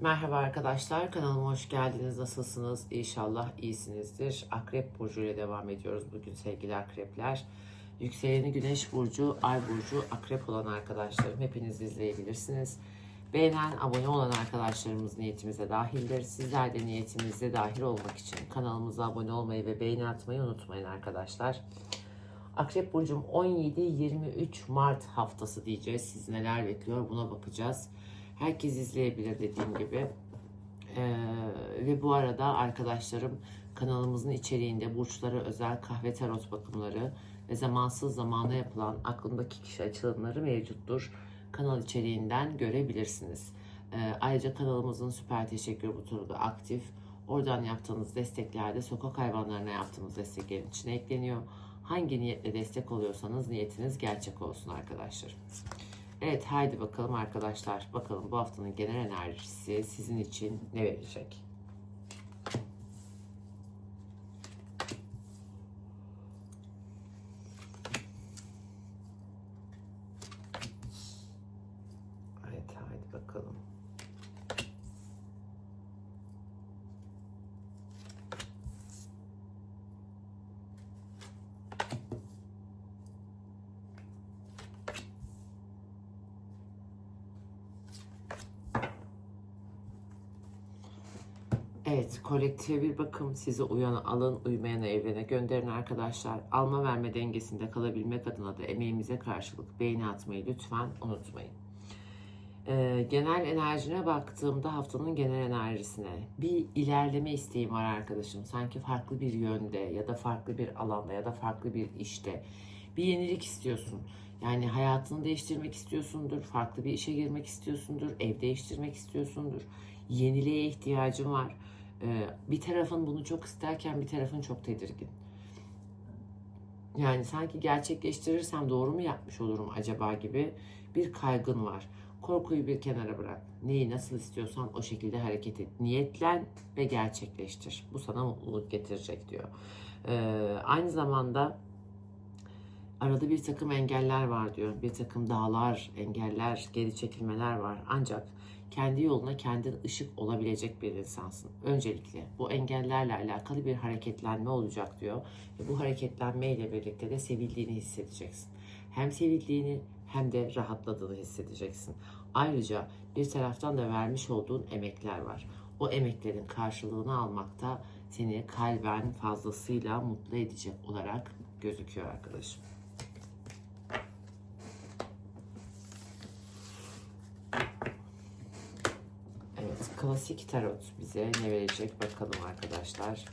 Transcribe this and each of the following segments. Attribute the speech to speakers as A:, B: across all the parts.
A: Merhaba arkadaşlar, kanalıma hoş geldiniz. Nasılsınız? İnşallah iyisinizdir. Akrep Burcu ile devam ediyoruz bugün sevgili akrepler. Yükseleni Güneş Burcu, Ay Burcu, Akrep olan arkadaşlarım hepiniz izleyebilirsiniz. Beğenen, abone olan arkadaşlarımız niyetimize dahildir. Sizler de niyetimize dahil olmak için kanalımıza abone olmayı ve beğeni atmayı unutmayın arkadaşlar. Akrep Burcu'm 17-23 Mart haftası diyeceğiz. Siz neler bekliyor buna bakacağız. Herkes izleyebilir dediğim gibi. Ee, ve bu arada arkadaşlarım kanalımızın içeriğinde burçlara özel kahve tarot bakımları ve zamansız zamana yapılan aklındaki kişi açılımları mevcuttur. Kanal içeriğinden görebilirsiniz. Ee, ayrıca kanalımızın süper teşekkür butonu da aktif. Oradan yaptığınız destekler de sokak hayvanlarına yaptığımız desteklerin içine ekleniyor. Hangi niyetle destek oluyorsanız niyetiniz gerçek olsun arkadaşlar. Evet haydi bakalım arkadaşlar. Bakalım bu haftanın genel enerjisi sizin için ne verecek? Evet haydi bakalım. Evet, kolektife bir bakım. Sizi uyana alın, uymayana evrene gönderin arkadaşlar. Alma verme dengesinde kalabilmek adına da emeğimize karşılık beğeni atmayı lütfen unutmayın. Ee, genel enerjine baktığımda haftanın genel enerjisine bir ilerleme isteğim var arkadaşım. Sanki farklı bir yönde ya da farklı bir alanda ya da farklı bir işte bir yenilik istiyorsun. Yani hayatını değiştirmek istiyorsundur, farklı bir işe girmek istiyorsundur, ev değiştirmek istiyorsundur. Yeniliğe ihtiyacın var. Ee, bir tarafın bunu çok isterken bir tarafın çok tedirgin. Yani sanki gerçekleştirirsem doğru mu yapmış olurum acaba gibi bir kaygın var. Korkuyu bir kenara bırak. Neyi nasıl istiyorsan o şekilde hareket et. Niyetlen ve gerçekleştir. Bu sana mutluluk getirecek diyor. Ee, aynı zamanda arada bir takım engeller var diyor. Bir takım dağlar, engeller, geri çekilmeler var. Ancak kendi yoluna kendin ışık olabilecek bir insansın. Öncelikle bu engellerle alakalı bir hareketlenme olacak diyor. Ve bu hareketlenme ile birlikte de sevildiğini hissedeceksin. Hem sevildiğini hem de rahatladığını hissedeceksin. Ayrıca bir taraftan da vermiş olduğun emekler var. O emeklerin karşılığını almakta seni kalben fazlasıyla mutlu edecek olarak gözüküyor arkadaşım. Evet, klasik tarot bize ne verecek bakalım arkadaşlar.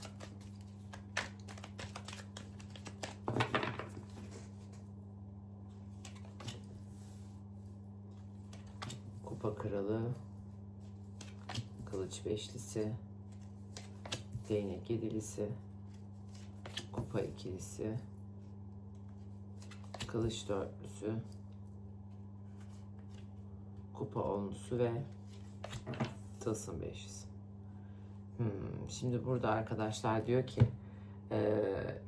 A: Kupa kralı, kılıç beşlisi, değnek yedilisi, kupa ikilisi, kılıç dörtlüsü, kupa onlusu ve tılsım beşlisi. Hmm, şimdi burada arkadaşlar diyor ki e,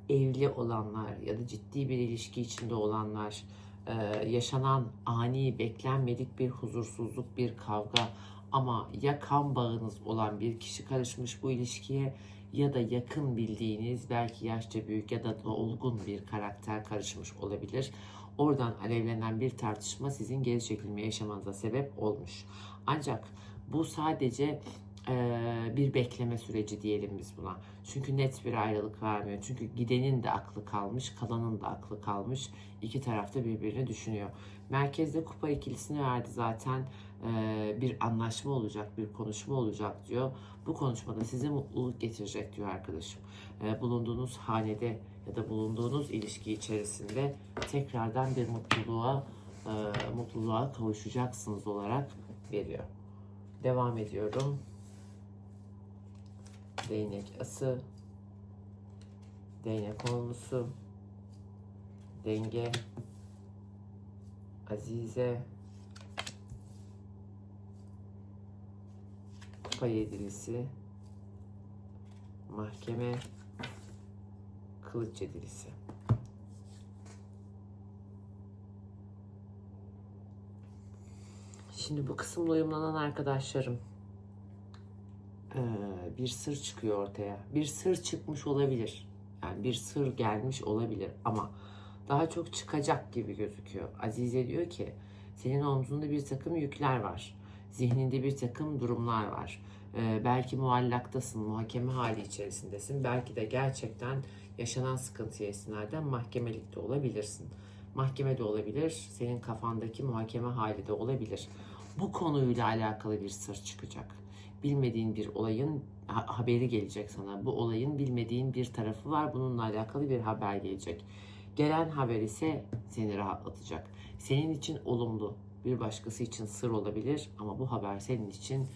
A: evli olanlar ya da ciddi bir ilişki içinde olanlar e, yaşanan ani beklenmedik bir huzursuzluk bir kavga ama ya kan bağınız olan bir kişi karışmış bu ilişkiye ya da yakın bildiğiniz belki yaşça büyük ya da olgun bir karakter karışmış olabilir. Oradan alevlenen bir tartışma sizin geri çekilme yaşamanıza sebep olmuş. Ancak bu sadece bir bekleme süreci diyelim biz buna. Çünkü net bir ayrılık vermiyor. Çünkü gidenin de aklı kalmış, kalanın da aklı kalmış. İki tarafta birbirini düşünüyor. Merkezde kupa ikilisini verdi zaten. Bir anlaşma olacak, bir konuşma olacak diyor. Bu konuşmada size mutluluk getirecek diyor arkadaşım. Bulunduğunuz hanede ya da bulunduğunuz ilişki içerisinde tekrardan bir mutluluğa mutluluğa kavuşacaksınız olarak veriyor. Devam ediyorum. Değnek ası, değnek onlusu, denge, azize, kupa yedilisi, mahkeme, kılıç yedilisi. Şimdi bu kısımda uyumlanan arkadaşlarım bir sır çıkıyor ortaya. Bir sır çıkmış olabilir. Yani bir sır gelmiş olabilir ama daha çok çıkacak gibi gözüküyor. Azize diyor ki senin omzunda bir takım yükler var. Zihninde bir takım durumlar var. Ee, belki muallaktasın, muhakeme hali içerisindesin. Belki de gerçekten yaşanan sıkıntıya istinaden mahkemelikte olabilirsin. Mahkemede olabilir, senin kafandaki muhakeme hali de olabilir. Bu konuyla alakalı bir sır çıkacak. Bilmediğin bir olayın ha- haberi gelecek sana. Bu olayın bilmediğin bir tarafı var. Bununla alakalı bir haber gelecek. Gelen haber ise seni rahatlatacak. Senin için olumlu, bir başkası için sır olabilir ama bu haber senin için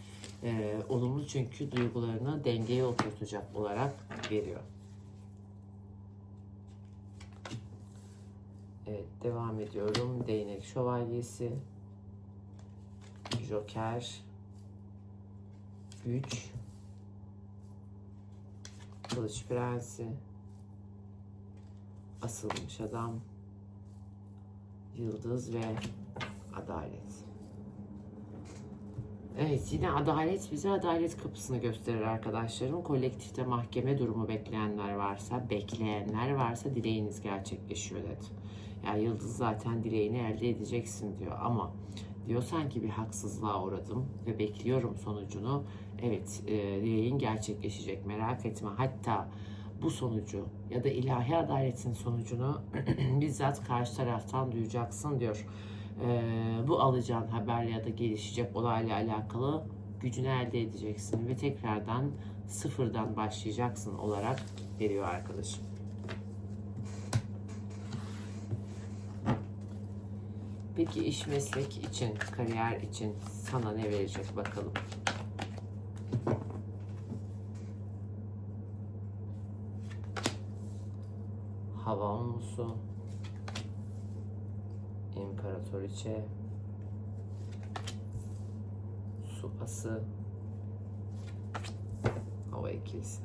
A: e, olumlu çünkü duygularını dengeye oturtacak olarak veriyor. Evet devam ediyorum. Değnek şövalyesi, Joker, güç, kılıç prensi, asılmış adam, yıldız ve adalet. Evet yine adalet bize adalet kapısını gösterir arkadaşlarım. Kolektifte mahkeme durumu bekleyenler varsa, bekleyenler varsa dileğiniz gerçekleşiyor dedi. Yani Yıldız zaten dileğini elde edeceksin diyor ama diyor sanki bir haksızlığa uğradım ve bekliyorum sonucunu. Evet e, dileğin gerçekleşecek merak etme. Hatta bu sonucu ya da ilahi adaletin sonucunu bizzat karşı taraftan duyacaksın diyor. Ee, bu alacağın haberle ya da gelişecek olayla alakalı gücünü elde edeceksin ve tekrardan sıfırdan başlayacaksın olarak veriyor arkadaşım. Peki iş meslek için, kariyer için sana ne verecek bakalım. Hava onlusu, İmparatoriçe, su ası, hava ikilisi.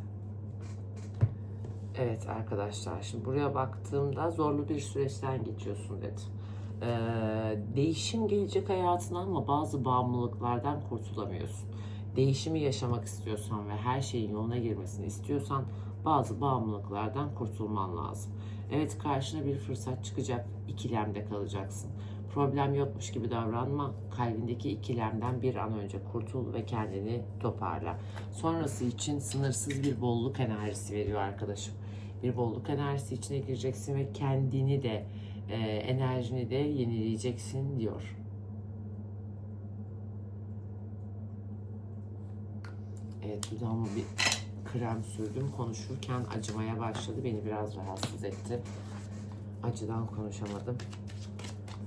A: Evet arkadaşlar şimdi buraya baktığımda zorlu bir süreçten geçiyorsun dedi. Ee, değişim gelecek hayatına ama bazı bağımlılıklardan kurtulamıyorsun. Değişimi yaşamak istiyorsan ve her şeyin yoluna girmesini istiyorsan bazı bağımlılıklardan kurtulman lazım. Evet karşına bir fırsat çıkacak, ikilemde kalacaksın. Problem yokmuş gibi davranma, kalbindeki ikilemden bir an önce kurtul ve kendini toparla. Sonrası için sınırsız bir bolluk enerjisi veriyor arkadaşım. Bir bolluk enerjisi içine gireceksin ve kendini de e, enerjini de yenileyeceksin diyor. Evet dudağıma bir krem sürdüm. Konuşurken acımaya başladı. Beni biraz rahatsız etti. Acıdan konuşamadım.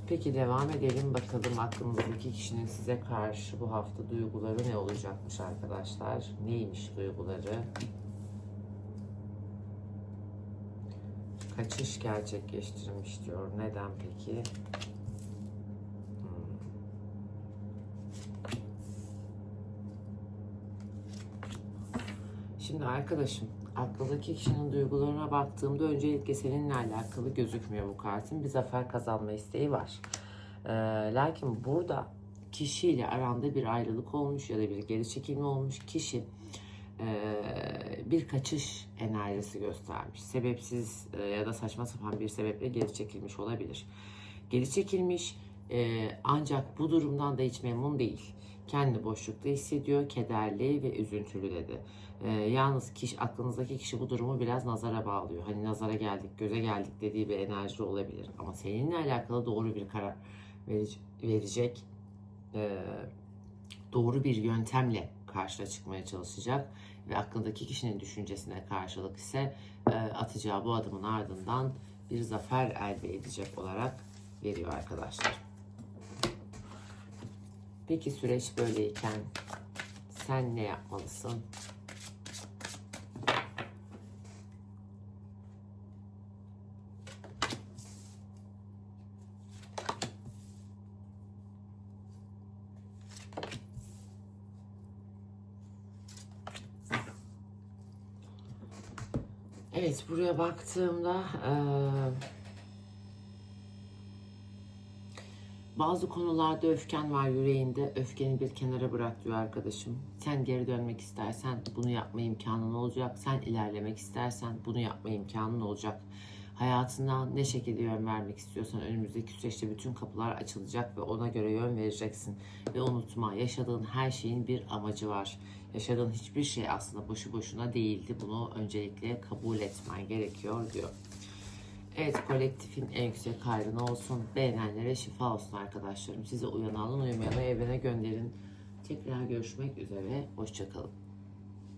A: Peki devam edelim bakalım aklınızdaki kişinin size karşı bu hafta duyguları ne olacakmış arkadaşlar? Neymiş duyguları? Kaçış gerçekleştirmiş diyor. Neden peki? Hmm. Şimdi arkadaşım aklındaki kişinin duygularına baktığımda öncelikle seninle alakalı gözükmüyor bu kartın. Bir zafer kazanma isteği var. Ee, lakin burada kişiyle aranda bir ayrılık olmuş ya da bir geri çekilme olmuş. Kişi bir kaçış enerjisi göstermiş. Sebepsiz ya da saçma sapan bir sebeple geri çekilmiş olabilir. Geri çekilmiş ancak bu durumdan da hiç memnun değil. Kendi boşlukta hissediyor, kederli ve üzüntülü dedi. Yalnız kişi, aklınızdaki kişi bu durumu biraz nazara bağlıyor. Hani nazara geldik, göze geldik dediği bir enerji olabilir. Ama seninle alakalı doğru bir karar verecek, doğru bir yöntemle karşıya çıkmaya çalışacak ve aklındaki kişinin düşüncesine karşılık ise e, atacağı bu adımın ardından bir zafer elde edecek olarak veriyor arkadaşlar. Peki süreç böyleyken sen ne yapmalısın? Evet buraya baktığımda eee, bazı konularda öfken var yüreğinde. Öfkeni bir kenara bırak diyor arkadaşım. Sen geri dönmek istersen bunu yapma imkanın olacak. Sen ilerlemek istersen bunu yapma imkanın olacak. Hayatına ne şekilde yön vermek istiyorsan önümüzdeki süreçte bütün kapılar açılacak ve ona göre yön vereceksin. Ve unutma yaşadığın her şeyin bir amacı var. Yaşadığın hiçbir şey aslında boşu boşuna değildi. Bunu öncelikle kabul etmen gerekiyor diyor. Evet kolektifin en yüksek hayrına olsun. Beğenenlere şifa olsun arkadaşlarım. Size uyan alın uyumayanı evrene gönderin. Tekrar görüşmek üzere. Hoşçakalın.